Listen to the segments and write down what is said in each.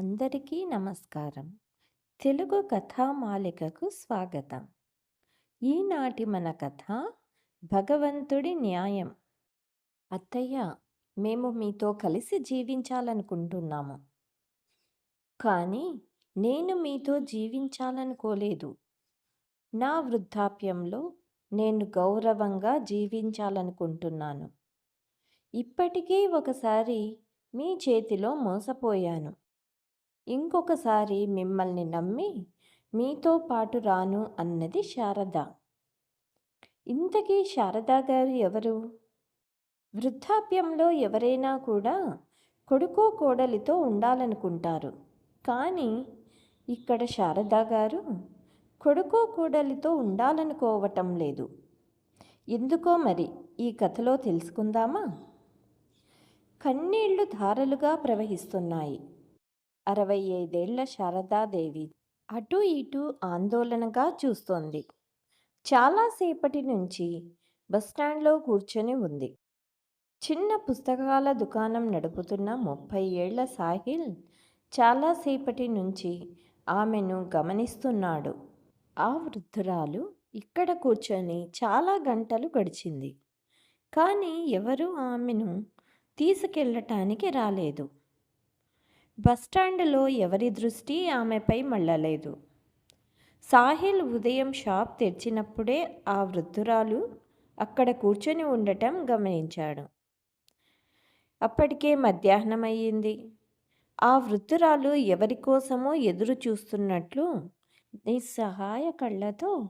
అందరికీ నమస్కారం. తెలుగు కథామాలికకు స్వాగతం. ఈనాటి మన కథ భగవంతుడి న్యాయం. అత్తయ్య మేము మీతో కలిసి జీవించాలనుకుంటున్నాము. కానీ నేను మీతో జీవించాలనుకోలేదు. నా వృద్ధాప్యంలో నేను గౌరవంగా జీవించాలనుకుంటున్నాను. ఇప్పటికే ఒకసారి మీ చేతిలో మోసపోయాను. ఇంకొకసారి మిమ్మల్ని నమ్మి మీతో పాటు రాను అన్నది శారద. ఇంతకీ శారదా గారు ఎవరు? వృద్ధాప్యంలో ఎవరైనా కూడా కొడుకో కోడలితో ఉండాలనుకుంటారు. కానీ ఇక్కడ శారదా గారు కొడుకో కోడలితో ఉండాలనుకోవటం లేదు. ఎందుకో మరి ఈ కథలో తెలుసుకుందామా? కన్నీళ్ళు ధారలుగా ప్రవహిస్తున్నాయి. అరవై ఐదేళ్ళ శారదాదేవి అటు ఇటు ఆందోళనగా చూస్తోంది. చాలాసేపటి నుంచి బస్టాండ్లో కూర్చొని ఉంది. చిన్న పుస్తకాల దుకాణం నడుపుతున్న ముప్పై ఏళ్ళ సాహిల్ చాలాసేపటి నుంచి ఆమెను గమనిస్తున్నాడు. ఆ వృద్ధురాలు ఇక్కడ కూర్చొని చాలా గంటలు గడిచింది. కానీ ఎవరూ ఆమెను తీసుకెళ్ళటానికి రాలేదు. బస్టాండ్లో ఎవరి దృష్టి ఆమెపై మళ్ళలేదు. సాహిల్ ఉదయం షాప్ తెరిచినప్పుడే ఆ వృద్ధురాలు అక్కడ కూర్చొని ఉండటం గమనించాడు. అప్పటికే మధ్యాహ్నం అయ్యింది. ఆ వృద్ధురాలు ఎవరి కోసమో ఎదురు చూస్తున్నట్లు నిస్సహాయ కళ్ళతో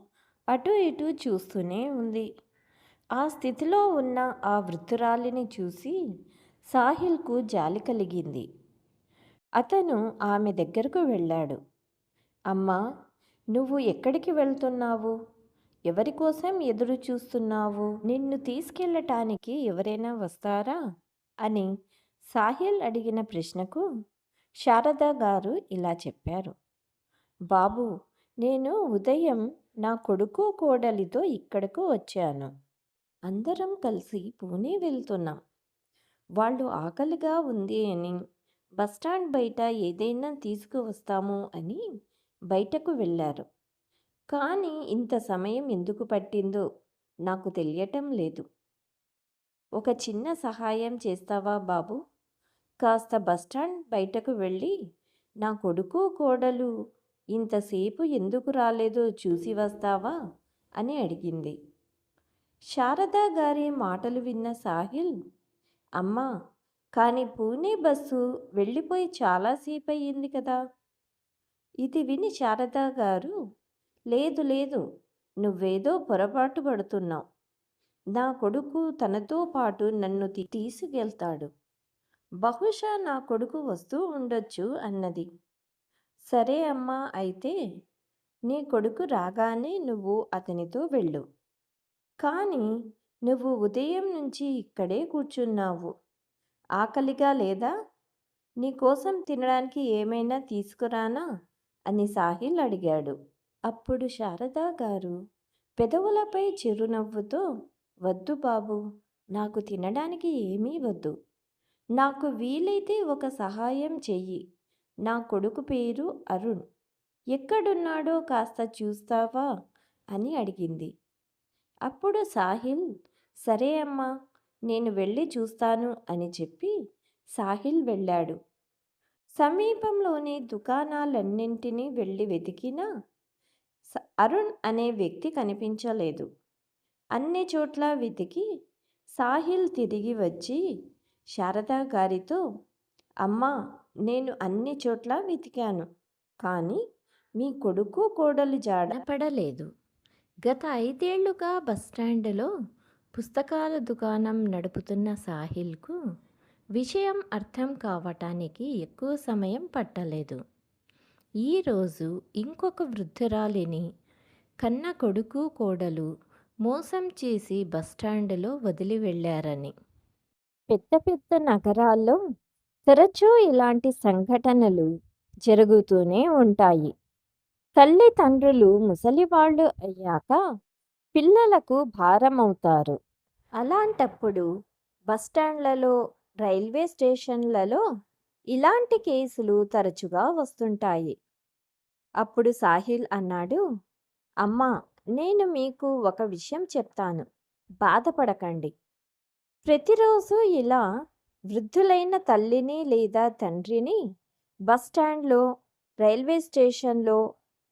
అటు ఇటు చూస్తూనే ఉంది. ఆ స్థితిలో ఉన్న ఆ వృద్ధురాలిని చూసి సాహిల్కు జాలి కలిగింది. అతను ఆమె దగ్గరకు వెళ్ళాడు. అమ్మా నువ్వు ఎక్కడికి వెళ్తున్నావు? ఎవరి కోసం ఎదురు చూస్తున్నావు? నిన్ను తీసుకెళ్ళటానికి ఎవరైనా వస్తారా? అని సాహిల్ అడిగిన ప్రశ్నకు శారద గారు ఇలా చెప్పారు. బాబు నేను ఉదయం నా కొడుకు కోడలితో ఇక్కడకు వచ్చాను. అందరం కలిసి పూణే వెళ్తున్నాం. వాళ్ళు ఆకలిగా ఉంది అని బస్టాండ్ బయట ఏదైనా తీసుకువస్తాము అని బయటకు వెళ్ళారు. కానీ ఇంత సమయం ఎందుకు పట్టిందో నాకు తెలియటం లేదు. ఒక చిన్న సహాయం చేస్తావా బాబు? కాస్త బస్టాండ్ బయటకు వెళ్ళి నా కొడుకు కోడలు ఇంతసేపు ఎందుకు రాలేదో చూసి వస్తావా? అని అడిగింది. శారదా గారి మాటలు విన్న సాహిల్ అమ్మా కానీ పూణే బస్సు వెళ్ళిపోయి చాలాసేపు అయ్యింది కదా. ఇది విని శారదా గారు లేదు లేదు నువ్వేదో పొరపాటు పడుతున్నావు. నా కొడుకు తనతో పాటు నన్ను తీసుకెళ్తాడు. బహుశా నా కొడుకు వస్తూ ఉండొచ్చు అన్నది. సరే అమ్మా అయితే నీ కొడుకు రాగానే నువ్వు అతనితో వెళ్ళు. కానీ నువ్వు ఉదయం నుంచి ఇక్కడే కూర్చున్నావు. ఆకలిగా లేదా? నీకోసం తినడానికి ఏమైనా తీసుకురానా? అని సాహిల్ అడిగాడు. అప్పుడు శారదా గారు పెదవులపై చిరునవ్వుతో వద్దు బాబు నాకు తినడానికి ఏమీ వద్దు. నాకు వీలైతే ఒక సహాయం చెయ్యి. నా కొడుకు పేరు అరుణ్. ఎక్కడున్నాడో కాస్త చూస్తావా? అని అడిగింది. అప్పుడు సాహిల్ సరే అమ్మా నేను వెళ్ళి చూస్తాను అని చెప్పి సాహిల్ వెళ్ళాడు. సమీపంలోని దుకాణాలన్నింటినీ వెళ్ళి వెతికినా అరుణ్ అనే వ్యక్తి కనిపించలేదు. అన్ని చోట్ల వెతికి సాహిల్ తిరిగి వచ్చి శారదా గారితో అమ్మా నేను అన్ని చోట్ల వెతికాను కానీ మీ కొడుకు కోడలు జాడ పడలేదు గత ఐదేళ్ళుగా బస్టాండ్లో పుస్తకాల దుకాణం నడుపుతున్న సాహిల్కు విషయం అర్థం కావటానికి ఎక్కువ సమయం పట్టలేదు. ఈరోజు ఇంకొక వృద్ధురాలిని కన్న కొడుకు కోడలు మోసం చేసి బస్టాండ్లో వదిలి వెళ్ళారని. పెద్ద పెద్ద నగరాల్లో తరచూ ఇలాంటి సంఘటనలు జరుగుతూనే ఉంటాయి. తల్లిదండ్రులు ముసలివాళ్ళు అయ్యాక పిల్లలకు భారమవుతారు. అలాంటప్పుడు బస్టాండ్లలో రైల్వే స్టేషన్లలో ఇలాంటి కేసులు తరచుగా వస్తుంటాయి. అప్పుడు సాహిల్ అన్నాడు అమ్మా నేను మీకు ఒక విషయం చెప్తాను. బాధపడకండి. ప్రతిరోజు ఇలా వృద్ధులైన తల్లిని లేదా తండ్రిని బస్ స్టాండ్లో రైల్వే స్టేషన్లో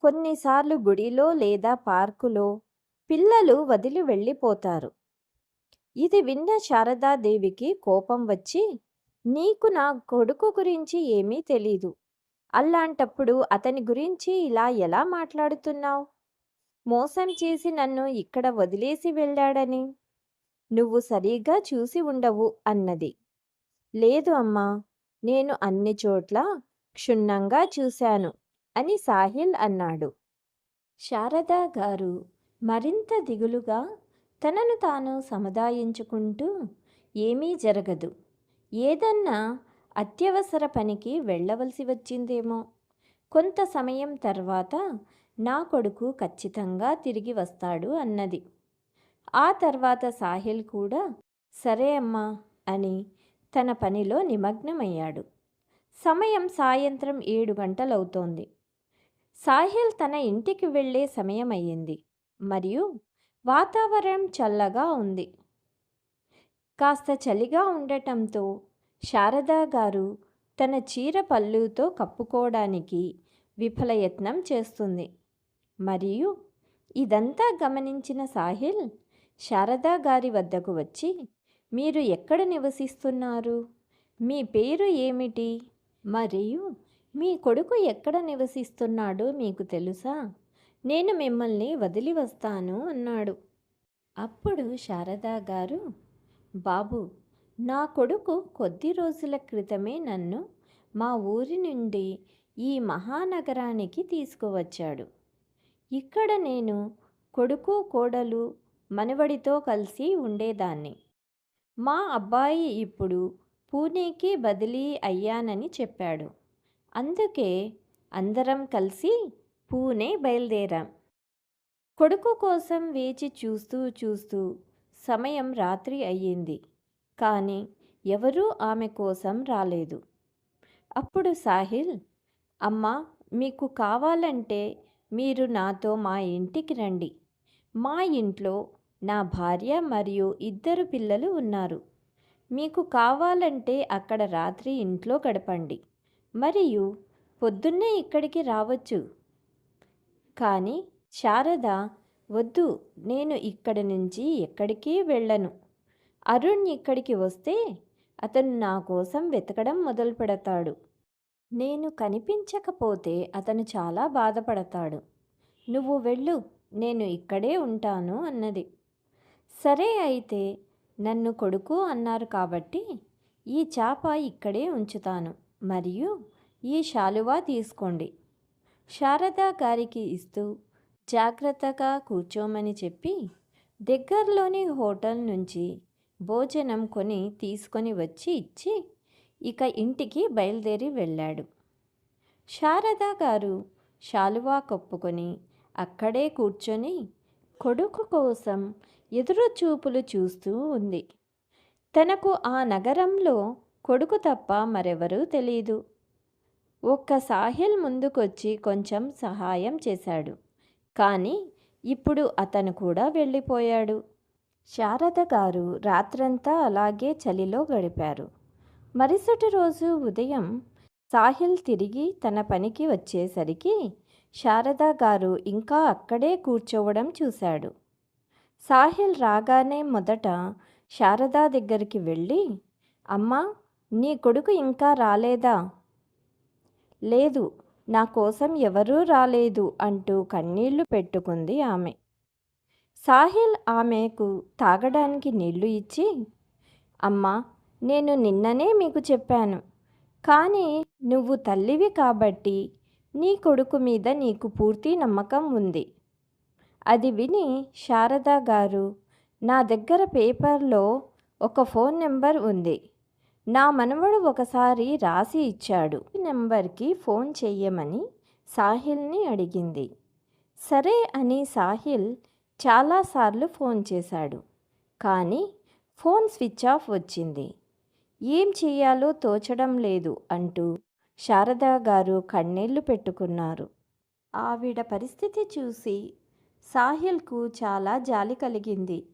కొన్నిసార్లు గుడిలో లేదా పార్కులో పిల్లలు వదిలి వెళ్ళిపోతారు. ఇది విన్న శారదాదేవికి కోపం వచ్చి నీకు నా కొడుకు గురించి ఏమీ తెలీదు. అలాంటప్పుడు అతని గురించి ఇలా ఎలా మాట్లాడుతున్నావు? మోసం చేసి నన్ను ఇక్కడ వదిలేసి వెళ్ళాడని. నువ్వు సరిగా చూసి ఉండవు అన్నది. లేదు అమ్మా నేను అన్ని చోట్ల క్షుణ్ణంగా చూశాను అని సాహిల్ అన్నాడు. శారదా గారు మరింత దిగులుగా తనను తాను సముదాయించుకుంటూ ఏమీ జరగదు. ఏదన్నా అత్యవసర పనికి వెళ్ళవలసి వచ్చిందేమో. కొంత సమయం తర్వాత నా కొడుకు ఖచ్చితంగా తిరిగి వస్తాడు అన్నది. ఆ తర్వాత సాహిల్ కూడా సరే అమ్మా అని తన పనిలో నిమగ్నమయ్యాడు. సమయం సాయంత్రం ఏడు గంటలవుతోంది. సాహిల్ తన ఇంటికి వెళ్ళే సమయం అయ్యింది మరియు వాతావరణం చల్లగా ఉంది. కాస్త చలిగా ఉండటంతో శారదా గారు తన చీర పళ్ళుతో కప్పుకోవడానికి విఫలయత్నం చేస్తుంది. మరియు ఇదంతా గమనించిన సాహిల్ శారదా గారి వద్దకు వచ్చి మీరు ఎక్కడ నివసిస్తున్నారు? మీ పేరు ఏమిటి? మరియు మీ కొడుకు ఎక్కడ నివసిస్తున్నాడో మీకు తెలుసా? నేను మిమ్మల్ని వదిలి వస్తాను అన్నాడు. అప్పుడు శారదా గారు బాబు నా కొడుకు కొద్ది రోజుల క్రితమే నన్ను మా ఊరి నుండి ఈ మహానగరానికి తీసుకువచ్చాడు. ఇక్కడ నేను కొడుకు కోడలు మనవడితో కలిసి ఉండేదాన్ని. మా అబ్బాయి ఇప్పుడు పూణేకి బదిలీ అయ్యానని చెప్పాడు. అందుకే అందరం కలిసి పూణే బయలుదేరాం. కొడుకు కోసం వేచి చూస్తూ చూస్తూ సమయం రాత్రి అయ్యింది. కానీ ఎవరూ ఆమె కోసం రాలేదు. అప్పుడు సాహిల్ అమ్మ మీకు కావాలంటే మీరు నాతో మా ఇంటికి రండి. మా ఇంట్లో నా భార్య మరియు ఇద్దరు పిల్లలు ఉన్నారు. మీకు కావాలంటే అక్కడ రాత్రి ఇంట్లో గడపండి. మరియు పొద్దున్నే ఇక్కడికి రావచ్చు. కానీ శారద వద్దు నేను ఇక్కడి నుంచి ఎక్కడికి వెళ్ళను. అరుణ్ ఇక్కడికి వస్తే అతను నా కోసం వెతకడం మొదలు పెడతాడు. నేను కనిపించకపోతే అతను చాలా బాధపడతాడు. నువ్వు వెళ్ళు నేను ఇక్కడే ఉంటాను అన్నది. సరే అయితే నన్ను కొడుకు అన్నారు కాబట్టి ఈ చాప ఇక్కడే ఉంచుతాను. మరియు ఈ శాలువా తీసుకోండి. శారదా గారికి ఇస్తూ జాగ్రత్తగా కూర్చోమని చెప్పి దగ్గరలోని హోటల్ నుంచి భోజనం కొని తీసుకొని వచ్చి ఇచ్చి ఇక ఇంటికి బయలుదేరి వెళ్ళాడు. శారదా గారు శాలువా కప్పుకొని అక్కడే కూర్చొని కొడుకు కోసం ఎదురు చూపులు చూస్తూ ఉంది. తనకు ఆ నగరంలో కొడుకు తప్ప మరెవరూ తెలియదు ఒక్క సాహిల్ ముందుకొచ్చి కొంచెం సహాయం చేశాడు. కానీ ఇప్పుడు అతను కూడా వెళ్ళిపోయాడు. శారద గారు రాత్రంతా అలాగే చలిలో గడిపారు. మరుసటి రోజు ఉదయం సాహిల్ తిరిగి తన పనికి వచ్చేసరికి శారద గారు ఇంకా అక్కడే కూర్చోవడం చూశాడు. సాహిల్ రాగానే మొదట శారదా దగ్గరికి వెళ్ళి అమ్మా నీ కొడుకు ఇంకా రాలేదా? లేదు నా కోసం ఎవరూ రాలేదు అంటూ కన్నీళ్ళు పెట్టుకుంది ఆమె. సాహిల్ ఆమెకు తాగడానికి నీళ్ళు ఇచ్చి అమ్మా నేను నిన్ననే మీకు చెప్పాను కానీ నువ్వు తల్లివి కాబట్టి నీ కొడుకు మీద నీకు పూర్తి నమ్మకం ఉంది. అది విని శారదా గారు నా దగ్గర పేపర్లో ఒక ఫోన్ నెంబర్ ఉంది. నా మనవడు ఒకసారి రాసి ఇచ్చాడు. నెంబర్కి ఫోన్ చెయ్యమని సాహిల్ని అడిగింది. సరే అని సాహిల్ చాలాసార్లు ఫోన్ చేశాడు. కానీ ఫోన్ స్విచ్ ఆఫ్ వచ్చింది. ఏం చెయ్యాలో తోచడం లేదు అంటూ శారదా గారు కన్నీళ్ళు పెట్టుకున్నారు. ఆవిడ పరిస్థితి చూసి సాహిల్కు చాలా జాలి కలిగింది.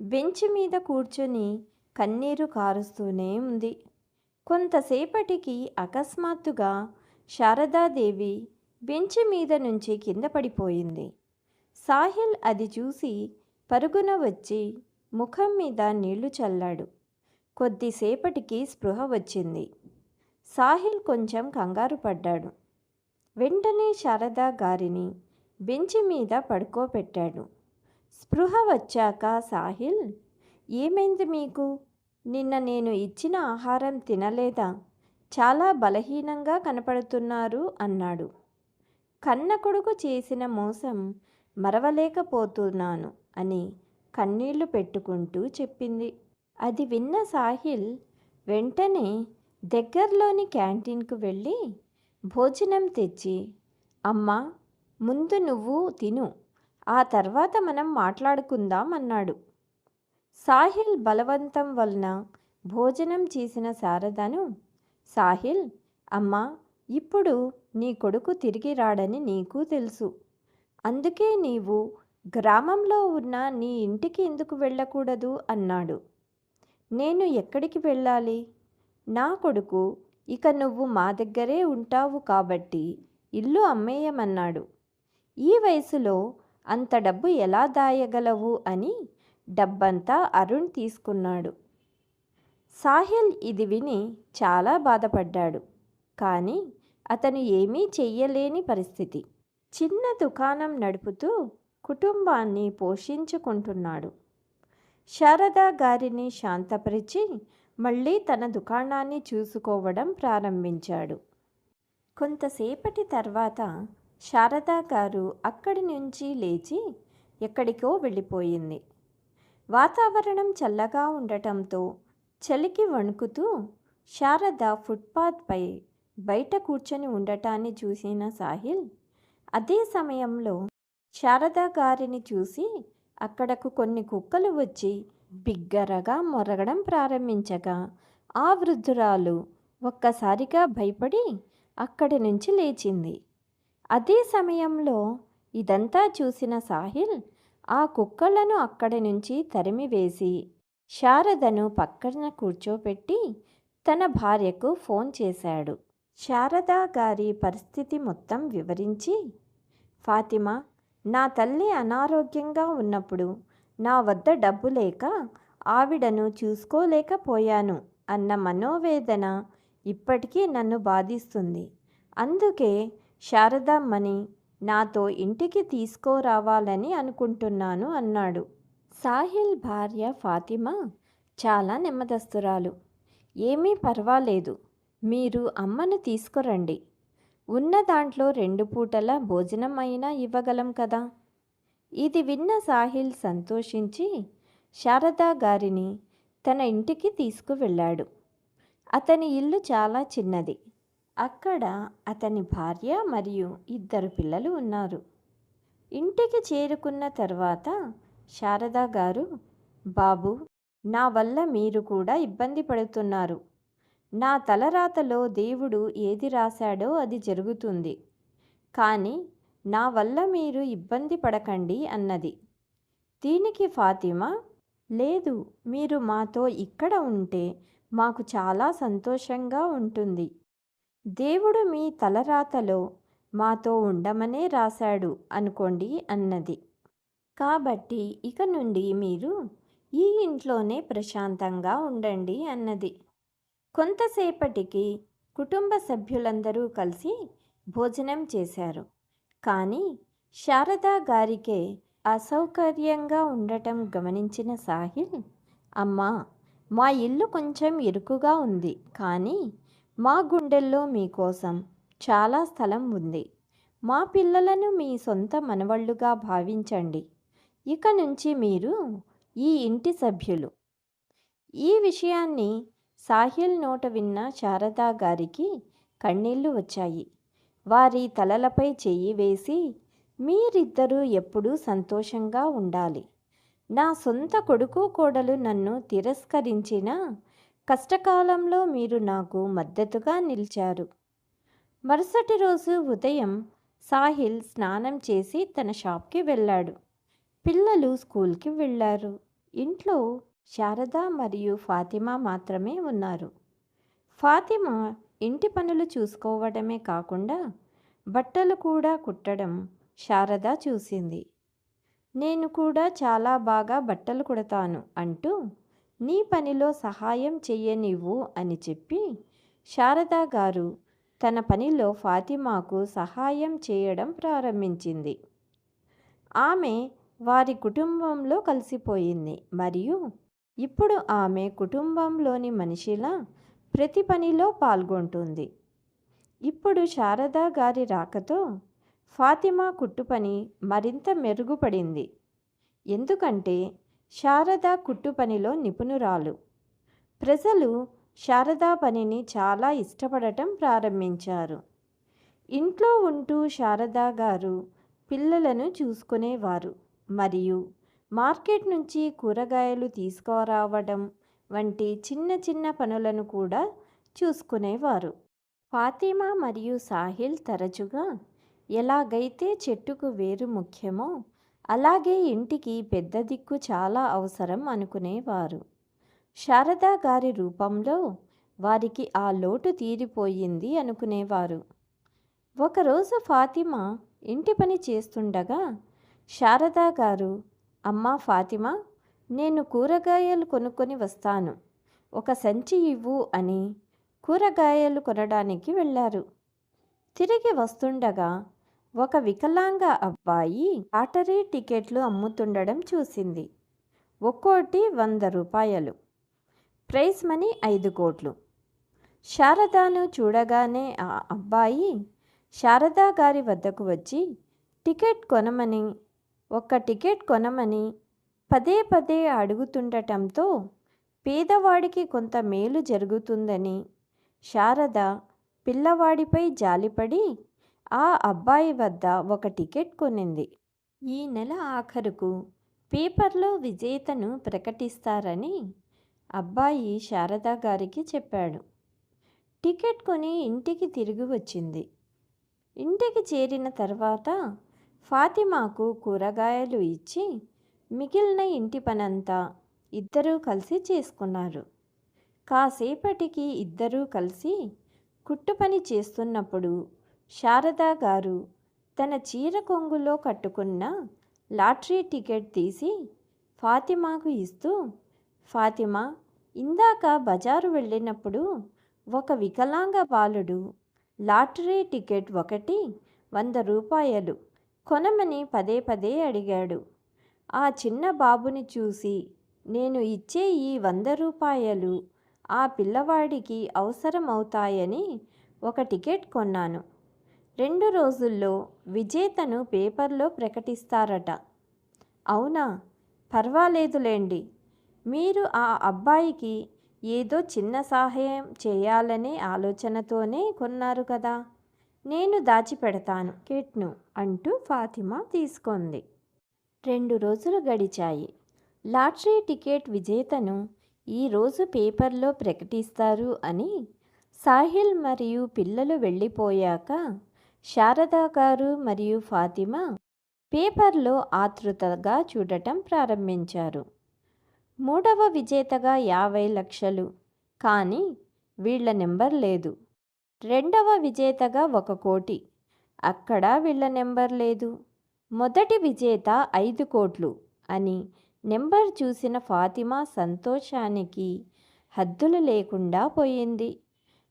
బెంచ్ మీద కూర్చొని కన్నీరు కారుస్తూనే ఉంది. కొంతసేపటికి అకస్మాత్తుగా శారదాదేవి బెంచ్ మీద నుంచి కింద పడిపోయింది. సాహిల్ అది చూసి పరుగున వచ్చి ముఖం మీద నీళ్ళు చల్లాడు. కొద్దిసేపటికి స్పృహ వచ్చింది. సాహిల్ కొంచెం కంగారు పడ్డాడు. వెంటనే శారదా గారిని బెంచ్ మీద పడుకోబెట్టాడు. స్పృహ వచ్చాక సాహిల్ ఏమైంది మీకు? నిన్న నేను ఇచ్చిన ఆహారం తినలేదా? చాలా బలహీనంగా కనపడుతున్నారు అన్నాడు. కన్న కొడుకు చేసిన మోసం మరవలేకపోతున్నాను అని కన్నీళ్ళు పెట్టుకుంటూ చెప్పింది. అది విన్న సాహిల్ వెంటనే దగ్గరలోని క్యాంటీన్కు వెళ్ళి భోజనం తెచ్చి అమ్మా ముందు నువ్వు తిను ఆ తర్వాత మనం మాట్లాడుకుందాం అన్నాడు. సాహిల్ బలవంతం వలన భోజనం చేసిన శారదను సాహిల్ అమ్మా ఇప్పుడు నీ కొడుకు తిరిగి రాడని నీకు తెలుసు. అందుకే నీవు గ్రామంలో ఉన్న నీ ఇంటికి ఎందుకు వెళ్ళకూడదు అన్నాడు. నేను ఎక్కడికి వెళ్ళాలి? నా కొడుకు ఇక నువ్వు మా దగ్గరే ఉంటావు కాబట్టి ఇల్లు అమ్మేయమన్నాడు. ఈ వయసులో అంత డబ్బు ఎలా దాయగలవు అని డబ్బంతా అరుణ్ తీసుకున్నాడు. సాహిల్ ఇది విని చాలా బాధపడ్డాడు. కానీ అతను ఏమీ చెయ్యలేని పరిస్థితి. చిన్న దుకాణం నడుపుతూ కుటుంబాన్ని పోషించుకుంటున్నాడు. శారదా గారిని శాంతపరిచి మళ్ళీ తన దుకాణాన్ని చూసుకోవడం ప్రారంభించాడు. కొంతసేపటి తర్వాత శారదా గారు అక్కడి నుంచి లేచి ఎక్కడికో వెళ్ళిపోయింది. వాతావరణం చల్లగా ఉండటంతో చలికి వణుకుతూ శారద ఫుట్పాత్పై బయట కూర్చొని ఉండటాన్ని చూసిన సాహిల్ అదే సమయంలో శారదా గారిని చూసి అక్కడకు కొన్ని కుక్కలు వచ్చి బిగ్గరగా మొరగడం ప్రారంభించగా ఆ వృద్ధురాలు ఒక్కసారిగా భయపడి అక్కడి నుంచి లేచింది. అదే సమయంలో ఇదంతా చూసిన సాహిల్ ఆ కుక్కలను అక్కడి నుంచి తరిమివేసి శారదను పక్కన కూర్చోపెట్టి తన భార్యకు ఫోన్ చేశాడు. శారదా గారి పరిస్థితి మొత్తం వివరించి ఫాతిమా నా తల్లి అనారోగ్యంగా ఉన్నప్పుడు నా వద్ద డబ్బు లేక ఆవిడను చూసుకోలేకపోయాను అన్న మనోవేదన ఇప్పటికీ నన్ను బాధిస్తుంది. అందుకే శారదమ్మని నాతో ఇంటికి తీసుకురావాలని అనుకుంటున్నాను అన్నాడు. సాహిల్ భార్య ఫాతిమా చాలా నెమ్మదస్తురాలు. ఏమీ పర్వాలేదు. మీరు అమ్మను తీసుకురండి. ఉన్న దాంట్లో రెండు పూటల భోజనం అయినా ఇవ్వగలం కదా? ఇది విన్న సాహిల్ సంతోషించి శారదా గారిని తన ఇంటికి తీసుకువెళ్ళాడు. అతని ఇల్లు చాలా చిన్నది. అక్కడ అతని భార్య మరియు ఇద్దరు పిల్లలు ఉన్నారు. ఇంటికి చేరుకున్న తర్వాత శారదా గారు బాబు నా వల్ల మీరు కూడా ఇబ్బంది పడుతున్నారు. నా తలరాతలో దేవుడు ఏది రాశాడో అది జరుగుతుంది. కానీ నా వల్ల మీరు ఇబ్బంది పడకండి అన్నది. దీనికి ఫాతిమా లేదు మీరు మాతో ఇక్కడ ఉంటే మాకు చాలా సంతోషంగా ఉంటుంది. దేవుడు మీ తలరాతలో మాతో ఉండమనే రాశాడు అనుకోండి అన్నది. కాబట్టి ఇక నుండి మీరు ఈ ఇంట్లోనే ప్రశాంతంగా ఉండండి అన్నది. కొంతసేపటికి కుటుంబ సభ్యులందరూ కలిసి భోజనం చేశారు. కానీ శారదా గారికే అసౌకర్యంగా ఉండటం గమనించిన సాహిల్ అమ్మా మా ఇల్లు కొంచెం ఇరుకుగా ఉంది. కానీ మా గుండెల్లో మీకోసం చాలా స్థలం ఉంది. మా పిల్లలను మీ సొంత మనవళ్ళుగా భావించండి. ఇక నుంచి మీరు ఈ ఇంటి సభ్యులు. ఈ విషయాన్ని సాహిల్ నోట విన్న శారదా గారికి కన్నీళ్ళు వచ్చాయి. వారి తలలపై చెయ్యి వేసి మీరిద్దరూ ఎప్పుడూ సంతోషంగా ఉండాలి. నా సొంత కొడుకు కోడలు నన్ను తిరస్కరించినా కష్టకాలంలో మీరు నాకు మద్దతుగా నిలిచారు. మరుసటి రోజు ఉదయం సాహిల్ స్నానం చేసి తన షాప్కి వెళ్ళాడు. పిల్లలు స్కూల్కి వెళ్ళారు. ఇంట్లో శారద మరియు ఫాతిమా మాత్రమే ఉన్నారు. ఫాతిమా ఇంటి పనులు చూసుకోవడమే కాకుండా బట్టలు కూడా కుట్టడం శారద చూసింది. నేను కూడా చాలా బాగా బట్టలు కుడతాను అంటూ నీ పనిలో సహాయం చెయ్యనివ్వు అని చెప్పి శారదా గారు తన పనిలో ఫాతిమాకు సహాయం చేయడం ప్రారంభించింది. ఆమె వారి కుటుంబంలో కలిసిపోయింది. మరియు ఇప్పుడు ఆమె కుటుంబంలోని మనిషిలా ప్రతి పనిలో పాల్గొంటుంది. ఇప్పుడు శారదా గారి రాకతో ఫాతిమా కుట్టు పని మరింత మెరుగుపడింది. ఎందుకంటే శారద కుట్టు పనిలో నిపుణురాలు. ప్రజలు శారదా పనిని చాలా ఇష్టపడటం ప్రారంభించారు. ఇంట్లో ఉంటూ శారదా గారు పిల్లలను చూసుకునేవారు. మరియు మార్కెట్ నుంచి కూరగాయలు తీసుకురావడం వంటి చిన్న చిన్న పనులను కూడా చూసుకునేవారు. ఫాతిమా మరియు సాహిల్ తరచుగా ఎలాగైతే చెట్టుకు వేరు ముఖ్యమో అలాగే ఇంటికి పెద్ద దిక్కు చాలా అవసరం అనుకునేవారు. శారదా గారి రూపంలో వారికి ఆ లోటు తీరిపోయింది అనుకునేవారు. ఒకరోజు ఫాతిమా ఇంటి పని చేస్తుండగా శారదా గారు అమ్మా ఫాతిమా నేను కూరగాయలు కొనుక్కొని వస్తాను. ఒక సంచి ఇవ్వు అని కూరగాయలు కొనడానికి వెళ్ళారు. తిరిగి వస్తుండగా ఒక వికలాంగ అబ్బాయి లాటరీ టికెట్లు అమ్ముతుండడం చూసింది. ఒక్కోటి వంద రూపాయలు. ప్రైజ్ మనీ ఐదు కోట్లు. శారదాను చూడగానే ఆ అబ్బాయి శారదా గారి వద్దకు వచ్చి టికెట్ కొనమని ఒక్క టికెట్ కొనమని పదే పదే అడుగుతుండటంతో పేదవాడికి కొంత మేలు జరుగుతుందని శారద పిల్లవాడిపై జాలిపడి ఆ అబ్బాయి వద్ద ఒక టికెట్ కొనింది. ఈ నెల ఆఖరుకు పేపర్లో విజేతను ప్రకటిస్తారని అబ్బాయి శారదా గారికి చెప్పాడు. టికెట్ కొని ఇంటికి తిరిగి వచ్చింది. ఇంటికి చేరిన తర్వాత ఫాతిమాకు కూరగాయలు ఇచ్చి మిగిలిన ఇంటి పనంతా ఇద్దరూ కలిసి చేసుకున్నారు. కాసేపటికి ఇద్దరూ కలిసి కుట్టు పని చేస్తున్నప్పుడు శారదా గారు తన చీర కొంగులో కట్టుకున్న లాటరీ టికెట్ తీసి ఫాతిమాకు ఇస్తూ ఫాతిమా ఇందాక బజారు వెళ్ళినప్పుడు ఒక వికలాంగ బాలుడు లాటరీ టికెట్ ఒకటి వంద రూపాయలు కొనమని పదే పదే అడిగాడు. ఆ చిన్న బాబుని చూసి నేను ఇచ్చే ఈ వంద రూపాయలు ఆ పిల్లవాడికి అవసరమవుతాయని ఒక టికెట్ కొన్నాను. రెండు రోజుల్లో విజేతను పేపర్లో ప్రకటిస్తారట. అవునా? పర్వాలేదులేండి. మీరు ఆ అబ్బాయికి ఏదో చిన్న సహాయం చేయాలనే ఆలోచనతోనే కొన్నారు కదా. నేను దాచిపెడతాను కిట్ను అంటూ ఫాతిమా తీసుకుంది. రెండు రోజులు గడిచాయి. లాటరీ టికెట్ విజేతను ఈరోజు పేపర్లో ప్రకటిస్తారు అని సాహిల్ మరియు పిల్లలు వెళ్ళిపోయాక శారదా గారు మరియు ఫాతిమా పేపర్లో ఆతృతగా చూడటం ప్రారంభించారు. మూడవ విజేతగా యాభై లక్షలు. కానీ వీళ్ళ నెంబర్ లేదు. రెండవ విజేతగా ఒక కోటి. అక్కడ వీళ్ళ నెంబర్ లేదు. మొదటి విజేత ఐదు కోట్లు అని నెంబర్ చూసిన ఫాతిమా సంతోషానికి హద్దులు లేకుండా పోయింది.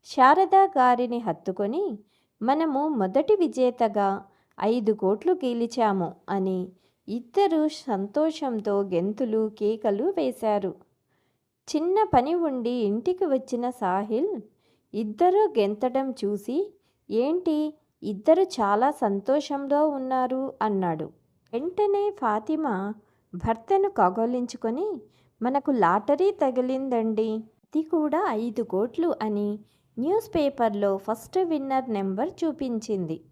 శారదా గారిని హత్తుకొని మనము మొదటి విజేతగా ఐదు కోట్లు గెలిచాము అని ఇద్దరు సంతోషంతో గెంతులు కేకలు వేశారు. చిన్న పని ఉండి ఇంటికి వచ్చిన సాహిల్ ఇద్దరూ గెంతడం చూసి ఏంటి ఇద్దరు చాలా సంతోషంలో ఉన్నారు అన్నాడు. వెంటనే ఫాతిమా భర్తను కగోలించుకొని మనకు లాటరీ తగిలిందండి అది కూడా ఐదు కోట్లు అని న్యూస్ పేపర్లో ఫస్ట్ విన్నర్ నెంబర్ చూపించింది.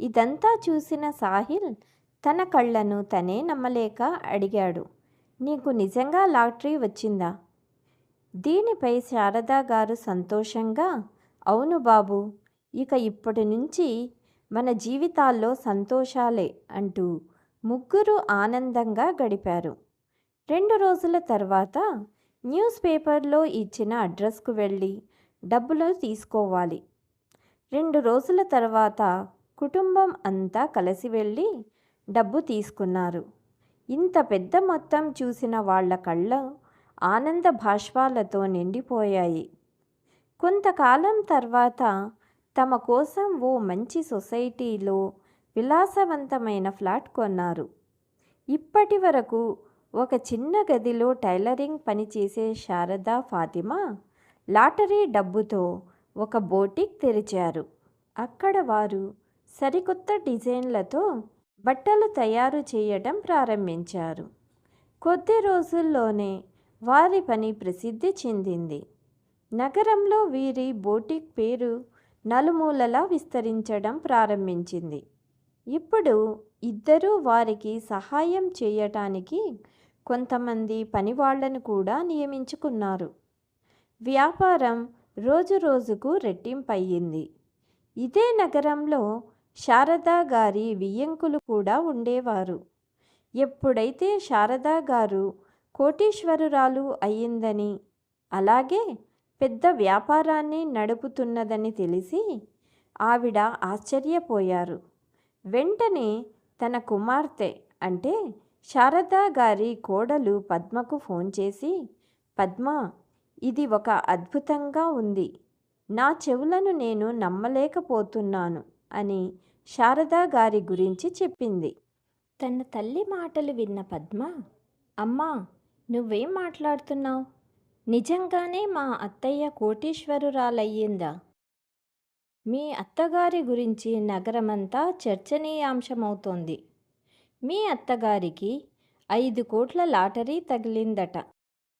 ఇదంతా చూసిన సాహిల్ తన కళ్ళను తనే నమ్మలేక అడిగాడు నీకు నిజంగా లాటరీ వచ్చిందా? దీనిపై శారదా గారు సంతోషంగా అవును బాబు ఇక ఇప్పటి నుంచి మన జీవితాల్లో సంతోషాలే అంటూ ముగ్గురు ఆనందంగా గడిపారు. రెండు రోజుల తర్వాత న్యూస్ పేపర్లో ఇచ్చిన అడ్రస్కు వెళ్ళి డబ్బులు తీసుకోవాలి. రెండు రోజుల తర్వాత కుటుంబం అంతా కలిసి వెళ్ళి డబ్బు తీసుకున్నారు. ఇంత పెద్ద మొత్తం చూసిన వాళ్ళ కళ్ళ ఆనంద భాష్పాలతో నిండిపోయాయి. కొంతకాలం తర్వాత తమ కోసం ఓ మంచి సొసైటీలో విలాసవంతమైన ఫ్లాట్ కొన్నారు. ఇప్పటి వరకు ఒక చిన్న గదిలో టైలరింగ్ పనిచేసే శారదా ఫాతిమా లాటరీ డబ్బుతో ఒక బోటిక్ తెరిచారు. అక్కడ వారు సరికొత్త డిజైన్లతో బట్టలు తయారు చేయడం ప్రారంభించారు. కొద్ది రోజుల్లోనే వారి పని ప్రసిద్ధి చెందింది. నగరంలో వీరి బోటిక్ పేరు నలుమూలలా విస్తరించడం ప్రారంభించింది. ఇప్పుడు ఇద్దరూ వారికి సహాయం చేయటానికి కొంతమంది పనివాళ్ళను కూడా నియమించుకున్నారు. వ్యాపారం రోజు రోజుకు రెట్టింపయ్యింది. ఇదే నగరంలో శారదా గారి వియ్యంకులు కూడా ఉండేవారు. ఎప్పుడైతే శారదా గారు కోటీశ్వరురాలు అయ్యిందని అలాగే పెద్ద వ్యాపారాన్ని నడుపుతున్నదని తెలిసి ఆవిడ ఆశ్చర్యపోయారు. వెంటనే తన కుమార్తె అంటే శారదా గారి కోడలు పద్మకు ఫోన్ చేసి పద్మ ఇది ఒక అద్భుతంగా ఉంది. నా చెవులను నేను నమ్మలేకపోతున్నాను అని శారదా గారి గురించి చెప్పింది. తన తల్లి మాటలు విన్న పద్మ అమ్మా నువ్వేం మాట్లాడుతున్నావు? నిజంగానే మా అత్తయ్య కోటీశ్వరురాలయ్యిందా? మీ అత్తగారి గురించి నగరమంతా చర్చనీయాంశమవుతోంది. మీ అత్తగారికి ఐదు కోట్ల లాటరీ తగిలిందట.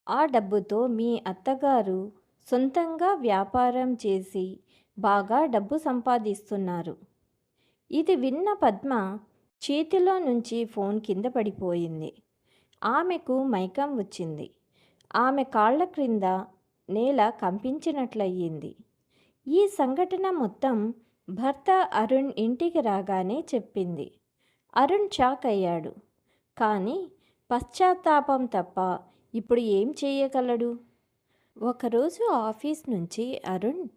ఆ డబ్బుతో మీ అత్తగారు సొంతంగా వ్యాపారం చేసి బాగా డబ్బు సంపాదిస్తున్నారు. ఇది విన్న పద్మ చేతిలో నుంచి ఫోన్ కింద పడిపోయింది. ఆమెకు మైకం వచ్చింది. ఆమె కాళ్ళ క్రింద నేల కంపించినట్లయింది. ఈ సంఘటన మొత్తం భర్త అరుణ్ ఇంటికి రాగానే చెప్పింది. అరుణ్ షాక్ అయ్యాడు. కానీ పశ్చాత్తాపం తప్ప ఇప్పుడు ఏం చేయగలడు? ఒకరోజు ఆఫీస్ నుంచి అరుణ్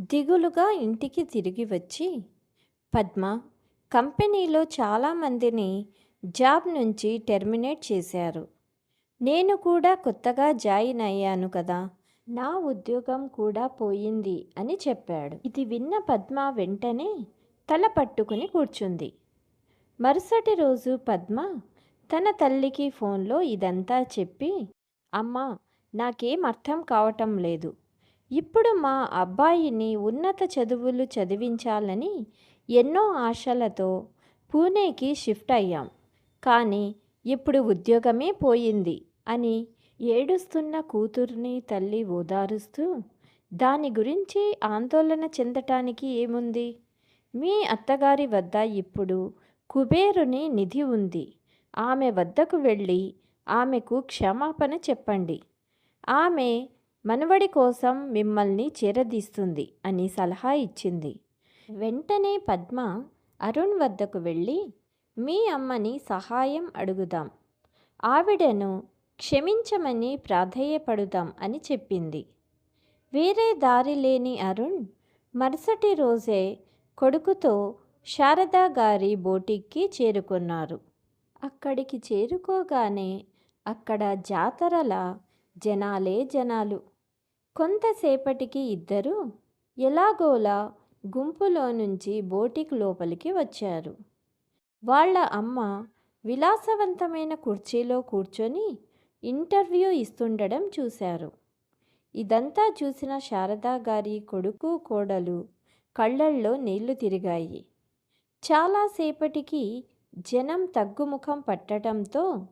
దిగులుగా ఇంటికి తిరిగి వచ్చి పద్మ కంపెనీలో చాలామందిని జాబ్ నుంచి టెర్మినేట్ చేశారు. నేను కూడా కొత్తగా జాయిన్ అయ్యాను కదా నా ఉద్యోగం కూడా పోయింది అని చెప్పాడు. ఇది విన్న పద్మ వెంటనే తల పట్టుకుని కూర్చుంది. మరుసటి రోజు పద్మ తన తల్లికి ఫోన్లో ఇదంతా చెప్పి అమ్మా నాకేం అర్థం కావటం లేదు. ఇప్పుడు మా అబ్బాయిని ఉన్నత చదువులు చదివించాలని ఎన్నో ఆశలతో పూణేకి షిఫ్ట్ అయ్యాం. కానీ ఇప్పుడు ఉద్యోగమే పోయింది అని ఏడుస్తున్న కూతుర్ని తల్లి ఓదారుస్తూ దాని గురించి ఆందోళన చెందటానికి ఏముంది? మీ అత్తగారి వద్ద ఇప్పుడు కుబేరుని నిధి ఉంది. ఆమె వద్దకు వెళ్ళి ఆమెకు క్షమాపణ చెప్పండి. ఆమె మనవడి కోసం మిమ్మల్ని చేరదీస్తుంది అని సలహా ఇచ్చింది. వెంటనే పద్మ అరుణ్ వద్దకు వెళ్ళి మీ అమ్మని సహాయం అడుగుదాం. ఆవిడను క్షమించమని ప్రాధేయపడుదాం అని చెప్పింది. వేరే దారి లేని అరుణ్ మరుసటి రోజే కొడుకుతో శారదా గారి బోటిక్కి చేరుకున్నారు. అక్కడికి చేరుకోగానే అక్కడ జాతరల జనాలే జనాలు. కొంతసేపటికి ఇద్దరు ఎలాగోలా గుంపులో నుంచి బోటిక్ లోపలికి వచ్చారు. వాళ్ళ అమ్మ విలాసవంతమైన కుర్చీలో కూర్చొని ఇంటర్వ్యూ ఇస్తుండడం చూశారు. ఇదంతా చూసిన శారదా గారి కొడుకు కోడలు కళ్ళల్లో నీళ్ళు తిరిగాయి. చాలాసేపటికి జనం తగ్గుముఖం పట్టడంతో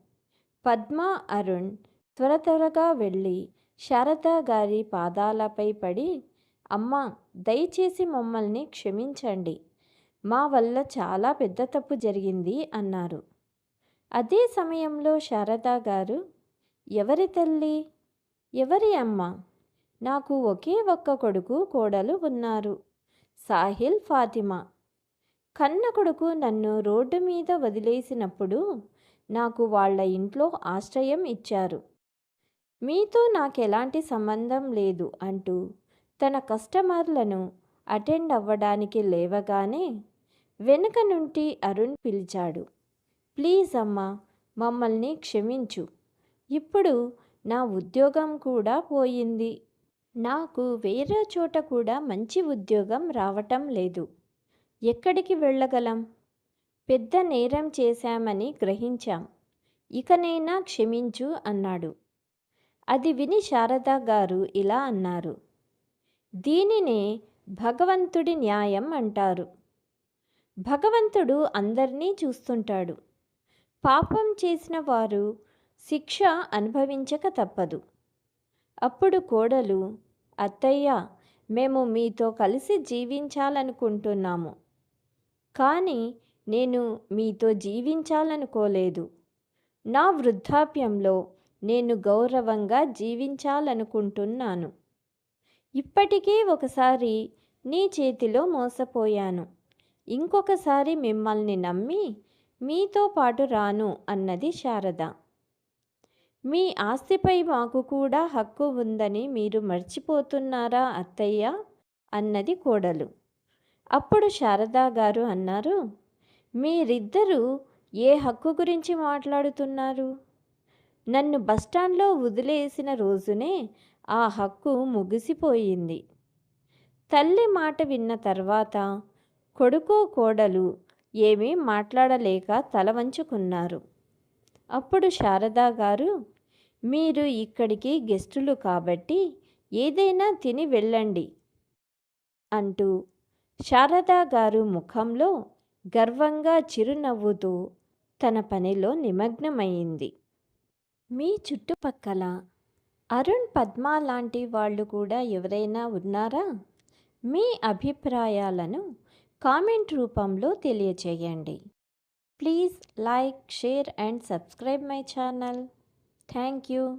పద్మ అరుణ్ త్వర త్వరగా వెళ్ళి శారదా గారి పాదాలపై పడి అమ్మ దయచేసి మమ్మల్ని క్షమించండి. మా వల్ల చాలా పెద్ద తప్పు జరిగింది అన్నారు. అదే సమయంలో శారదా గారు ఎవరి తల్లి? ఎవరి అమ్మ? నాకు ఒకే ఒక్క కొడుకు కోడలు ఉన్నారు. సాహిల్ ఫాతిమా. కన్న కొడుకు నన్ను రోడ్డు మీద వదిలేసినప్పుడు నాకు వాళ్ళ ఇంట్లో ఆశ్రయం ఇచ్చారు. మీతో నాకెలాంటి సంబంధం లేదు అంటూ తన కస్టమర్లను అటెండ్ అవ్వడానికి లేవగానే వెనుక నుండి అరుణ్ పిలిచాడు. ప్లీజ్ అమ్మా మమ్మల్ని క్షమించు. ఇప్పుడు నా ఉద్యోగం కూడా పోయింది. నాకు వేరే చోట కూడా మంచి ఉద్యోగం రావటం లేదు. ఎక్కడికి వెళ్ళగలం? పెద్ద నేరం చేశామని గ్రహించాం. ఇకనైనా క్షమించు అన్నాడు. అది విని శారద గారు ఇలా అన్నారు. దీనినే భగవంతుడి న్యాయం అంటారు. భగవంతుడు అందరినీ చూస్తుంటాడు. పాపం చేసిన వారు శిక్ష అనుభవించక తప్పదు. అప్పుడు కోడలు అత్తయ్య మేము మీతో కలిసి జీవించాలనుకుంటున్నాము. కానీ నేను మీతో జీవించాలనుకోలేదు. నా వృద్ధాప్యంలో నేను గౌరవంగా జీవించాలనుకుంటున్నాను. ఇప్పటికే ఒకసారి నీ చేతిలో మోసపోయాను. ఇంకొకసారి మిమ్మల్ని నమ్మి మీతో పాటు రాను అన్నది శారద. మీ ఆస్తిపై మాకు కూడా హక్కు ఉందని మీరు మర్చిపోతున్నారా అత్తయ్య? అన్నది కోడలు. అప్పుడు శారదా గారు అన్నారు మీరిద్దరూ ఏ హక్కు గురించి మాట్లాడుతున్నారు? నన్ను బస్టాండ్లో వదిలేసిన రోజునే ఆ హక్కు ముగిసిపోయింది తల్లి మాట విన్న తర్వాత కొడుకు కోడలు ఏమీ మాట్లాడలేక తల వంచుకున్నారు. అప్పుడు శారదా గారు మీరు ఇక్కడికి గెస్టులు కాబట్టి ఏదైనా తిని వెళ్ళండి అంటూ శారదా గారు ముఖంలో గర్వంగా చిరునవ్వుతూ తన పనిలో నిమగ్నమైంది మీ చుట్టుపక్కల అరుణ్ పద్మ లాంటి వాళ్ళు కూడా ఎవరైనా ఉన్నారా? మీ అభిప్రాయాలను కామెంట్ రూపంలో తెలియచేయండి. Please like share and subscribe my channel. Thank you.